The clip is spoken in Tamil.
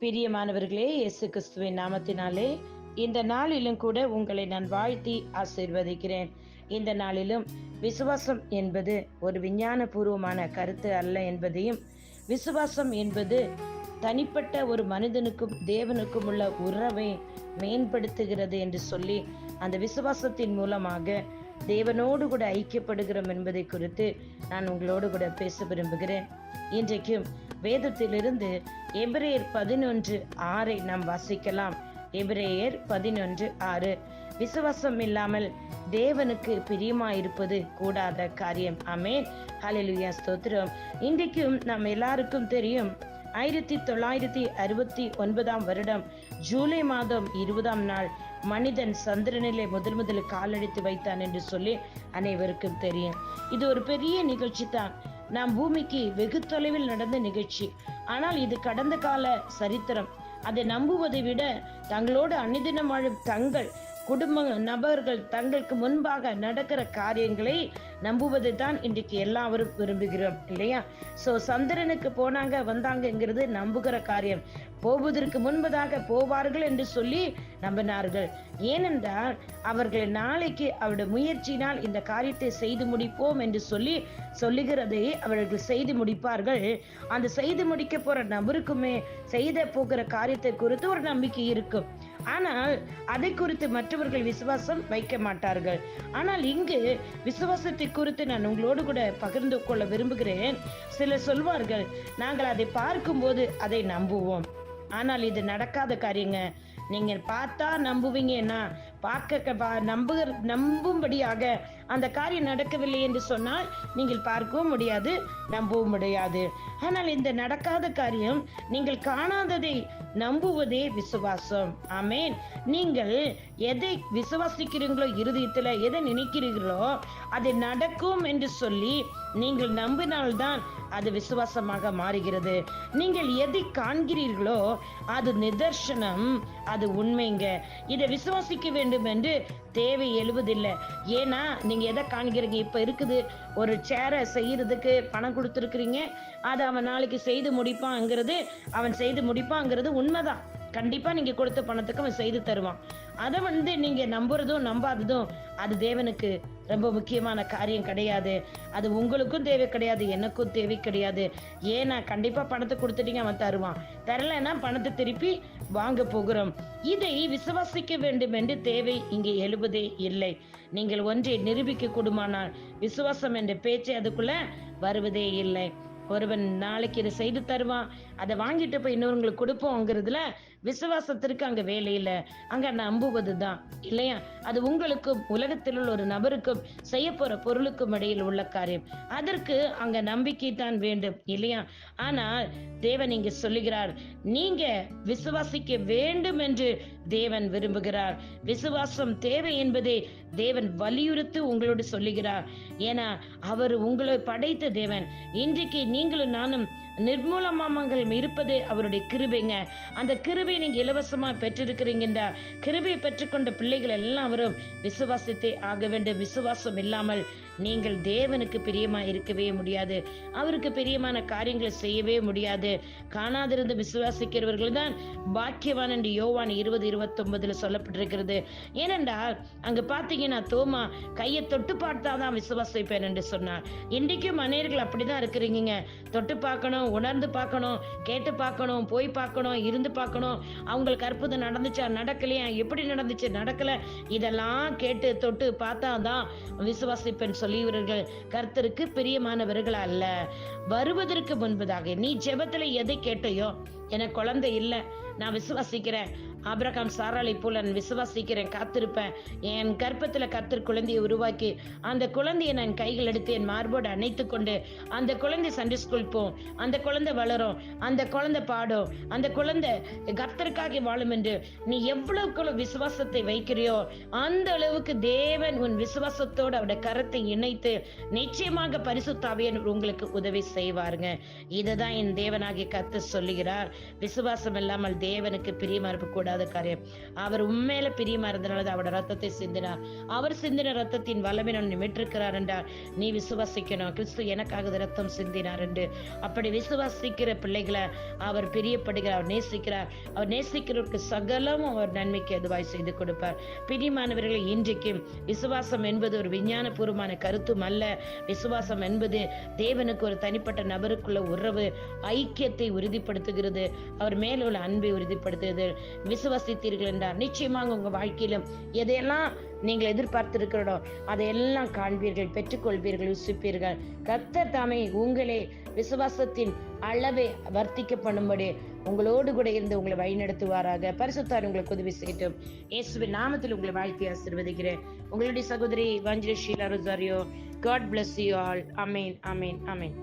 பிரியமானவர்களே இயேசு கிறிஸ்துவின் நாமத்தினாலே இந்த நாளிலும் கூட உங்களை நான் வாழ்த்தி ஆசீர்வதிக்கிறேன். இந்த நாளிலும் விசுவாசம் என்பது ஒரு விஞ்ஞானபூர்வமான கருத்து அல்ல என்பதையும் விசுவாசம் என்பது தனிப்பட்ட ஒரு மனிதனுக்கும் தேவனுக்கும் உள்ள உறவை மேம்படுத்துகிறது என்று சொல்லி அந்த விசுவாசத்தின் மூலமாக தேவனோடு கூட ஐக்கியப்படுகிறோம் என்பதை குறித்து நான் உங்களோடு கூட பேச விரும்புகிறேன். இன்றைக்கும் வேதத்திலிருந்து எபிரேயர் பதினொன்று ஆறை நாம் வாசிக்கலாம். எபிரேயர் பதினொன்று ஆறு. விசுவாசம் இல்லாமல் தேவனுக்கு பிரியமா இருப்பது கூடாத காரியம். அமேன் ஹalleluya. ஸ்தோத்திரம். இன்றைக்கும் நாம் எல்லாருக்கும் தெரியும் ஆயிரத்தி தொள்ளாயிரத்தி அறுபத்தி ஒன்பதாம் வருடம் ஜூலை மாதம் இருபதாம் நாள் மனிதன் சந்திரனிலே முதல் முதல் காலடித்து வைத்தான் என்று சொல்லி அனைவருக்கும் தெரியும். இது ஒரு பெரிய நிகழ்ச்சி தான் நாம் பூமிக்கு வெகு தொலைவில் நடந்த நிகழ்ச்சி. ஆனால் இது கடந்த கால சரித்திரம். அதை நம்புவதை விட தங்களோடு அன்னிதினம் வாழும் தங்கள் குடும்ப நபர்கள் தங்களுக்கு முன்பாக நடக்கிற காரியங்களை நம்புவது தான் இன்றைக்கு எல்லாரும் விரும்புகிறோம் இல்லையா? சோ சந்திரனுக்கு போனாங்க வந்தாங்கங்கிறது நம்புகிற காரியம். போவதற்கு முன்பதாக போவார்கள் என்று சொல்லி நம்பினார்கள். ஏனென்றால் அவர்கள் நாளைக்கு அவருடைய முயற்சியினால் இந்த காரியத்தை செய்து முடிப்போம் என்று சொல்லி சொல்லுகிறதை அவர்கள் செய்து முடிப்பார்கள். அந்த செய்து முடிக்க போற நபருக்குமே செய்த போகிற காரியத்தை குறித்து ஒரு நம்பிக்கை இருக்கும். ஆனால் அதை குறித்து மற்றவர்கள் விசுவாசம் வைக்க மாட்டார்கள். ஆனால் இங்கு விசுவாசத்தை குறித்து நான் உங்களோடு கூட பகிர்ந்து கொள்ள விரும்புகிறேன். சிலர் சொல்வார்கள் நாங்கள் அதை பார்க்கும்போது அதை நம்புவோம். ஆனால் இது நடக்காத காரியங்க. நீங்கள் பார்த்தா நம்புவீங்கன்னா பார்க்க நம்புகிற நம்பும்படியாக அந்த காரியம் நடக்கவில்லை என்று சொன்னால் நீங்கள் பார்க்கவும் முடியாது நம்பவும் முடியாது. ஆனால் இந்த நடக்காத காரியம் நீங்கள் காணாததை நம்புவதே விசுவாசம். ஆமேன். நீங்கள் எதை விசுவாசிக்கிறீங்களோ இருதயத்துல எதை நினைக்கிறீர்களோ அது நடக்கும் என்று சொல்லி நீங்கள் நம்பினால்தான் அது விசுவாசமாக மாறுகிறது. நீங்கள் எதை காண்கிறீர்களோ அது நிதர்சனம் அது உண்மைங்க. இதை விசுவாசிக்க வேண்டும் என்று தேவை எழுவதில்லை. ஏன்னா நீங்க எதை காண்கிறீங்க இப்ப இருக்குது ஒரு சேரை செய்யறதுக்கு பணம் கொடுத்துருக்கிறீங்க. அதை அவன் நாளைக்கு செய்து முடிப்பாங்கிறது அவன் செய்து முடிப்பாங்கிறது உண்மைதான். கண்டிப்பா நீங்க கொடுத்த பணத்துக்கு அவன் செய்து தருவான். அதை வந்து நீங்க நம்புறதும் நம்பாததும் அது தேவனுக்கு ரொம்ப முக்கியமான காரியம் கிடையாது. அது உங்களுக்கும் தேவை கிடையாது எனக்கும் தேவை கிடையாது. ஏன்னா கண்டிப்பா பணத்தை கொடுத்துட்டீங்க அவன் தருவான். தரலைன்னா பணத்தை திருப்பி வாங்க போகிறோம். இதை விசுவாசிக்க வேண்டும் என்று தேவை இங்கே எழுவதே இல்லை. நீங்கள் ஒன்றை நிரூபிக்க கூடுமானால் விசுவாசம் என்ற பேச்சு அதுக்குள்ள வருவதே இல்லை. ஒருவன் நாளைக்கு இதை செய்து தருவான் அதை வாங்கிட்டு போய் இன்னொருங்களுக்கு கொடுப்போங்கிறதுல விசுவாசத்திற்கு அங்க வேலையில அங்க நம்புவது தான் இல்லையா? அது உங்களுக்கும் உலகத்தில் உள்ள ஒரு நபருக்கும் செய்ய போற பொருளுக்கும் இடையில் உள்ள காரியம். அதற்கு அங்க நம்பிக்கை தான் வேண்டும். இல்லையா? ஆனால் தேவன் இங்க சொல்லுகிறார் நீங்க விசுவாசிக்க வேண்டும் என்று தேவன் விரும்புகிறார். விசுவாசம் தேவை என்பதை தேவன் வலியுறுத்தி உங்களோடு சொல்லுகிறார். ஏன்னா அவர் உங்களை படைத்த தேவன். இன்றைக்கு நீங்களும் நானும் நிர்மூலமாமங்கள் இருப்பது அவருடைய கிருபைங்க. அந்த கிருபை நீங்க இலவசமா பெற்றிருக்கிறீங்க கிருபையை பெற்றுக்கொண்ட பிள்ளைகள் எல்லாரும் விசுவாசத்தை ஆக வேண்டும். விசுவாசம் இல்லாமல் நீங்கள் தேவனுக்கு பிரியமா இருக்கவே முடியாது. அவருக்கு பிரியமான காரியங்களை செய்யவே முடியாது. காணாதிருந்து விசுவாசிக்கிறவர்கள் தான் பாக்கியவான் என்று யோவான் இருபது இருபத்தொன்பதுல சொல்லப்பட்டிருக்கிறது. ஏனென்றால் அங்க பாத்தீங்கன்னா தோமா கையை தொட்டு பார்த்தாதான் விசுவாசிப்பேன் என்று சொன்னார். இன்றைக்கும் மனிதர்கள் அப்படிதான் இருக்கிறீங்க தொட்டு பார்க்கணும் உணர்ந்து பார்க்கணும் கேட்டு பார்க்கணும் போய் பார்க்கணும் இருந்து பார்க்கணும். அவங்களுக்கு அற்புதம் நடந்துச்சா நடக்கலையா எப்படி நடந்துச்சு நடக்கல இதெல்லாம் கேட்டு தொட்டு பார்த்தாதான் விசுவாசிப்பேன் சொல்லியவர்கள் கர்த்தருக்கு பிரியமானவர்கள் அல்ல. வருவதற்கு முன்பதாக நீ ஜெபத்துல எதை கேட்டையோ எனக்கு குழந்தை இல்லை. நான் விசுவாசிக்கிறேன். ஆபிரகாம் சாராளை போல நான் விசுவாசிக்கிறேன். காத்திருப்பேன். என் கர்ப்பத்தில் கத்தர் குழந்தையை உருவாக்கி அந்த குழந்தையை நான் கைகள் எடுத்து என் மார்போடு அணைத்து கொண்டு அந்த குழந்தை சண்டே ஸ்கூல் போகும் அந்த குழந்தை வளரும். அந்த குழந்தை பாடும். அந்த குழந்தை கர்த்தருக்காக வாழும் என்று நீ எவ்வளவுக்கு விசுவாசத்தை வைக்கிறியோ அந்த அளவுக்கு தேவன் உன் விசுவாசத்தோடு அவருடைய கரத்தை இணைத்து நிச்சயமாக பரிசுத்தாவியன் உங்களுக்கு உதவி செய்வாருங்க. இதுதான் என் தேவனாகி கத்து சொல்லுகிறார். விசுவாசம் இல்லாமல் தேவனுக்கு பிரியமா இருக்கக்கூடாத காரியம். அவர் உண்மையில பிரியமா இருந்தனால அவரோட ரத்தத்தை சிந்தினார். அவர் சிந்தின ரத்தத்தின் வல்லமை நிமிட்டிருக்கிறார் என்றால் நீ விசுவாசிக்கணும். கிறிஸ்து எனக்காக ரத்தம் சிந்தினார் என்று. அப்படி விசுவாசிக்கிற பிள்ளைகளை அவர் பிரியப்படுகிறார். அவர் நேசிக்கிறார். அவர் நேசிக்கிறவருக்கு சகலமும் அவர் நன்மைக்கு எதுவாய் செய்து கொடுப்பார். பிரியமானவர்களை இன்றைக்கும் விசுவாசம் என்பது ஒரு விஞ்ஞானபூர்வமான கருத்தும் அல்ல. விசுவாசம் என்பது தேவனுக்கு ஒரு தனிப்பட்ட நபருக்குள்ள உறவு ஐக்கியத்தை உறுதிப்படுத்துகிறது. அவர் மேலுள்ள அன்பை உறுதிப்படுத்துகிறது விசுவாசித்தீர்கள் என்றார். நிச்சயமாக உங்க வாழ்க்கையிலும் எதையெல்லாம் நீங்கள் எதிர்பார்த்திருக்கிறோம் அதையெல்லாம் காண்பீர்கள் பெற்றுக்கொள்வீர்கள் விசுப்பீர்கள் கர்த்தர் தாமே உங்களே விசுவாசத்தின் அளவை வர்த்திக்க பண்ணும்படி உங்களோடு கூட இருந்து உங்களை வழிநடத்துவாராக. பரிசுத்தார் உங்களுக்கு உதவி செய்யட்டும். இயேசுவின் நாமத்தில் உங்களை வாழ்த்தி ஆசிர்வதிக்கிறேன். உங்களுடைய சகோதரி Vanjari Sheela Rosario God bless you all amen amen amen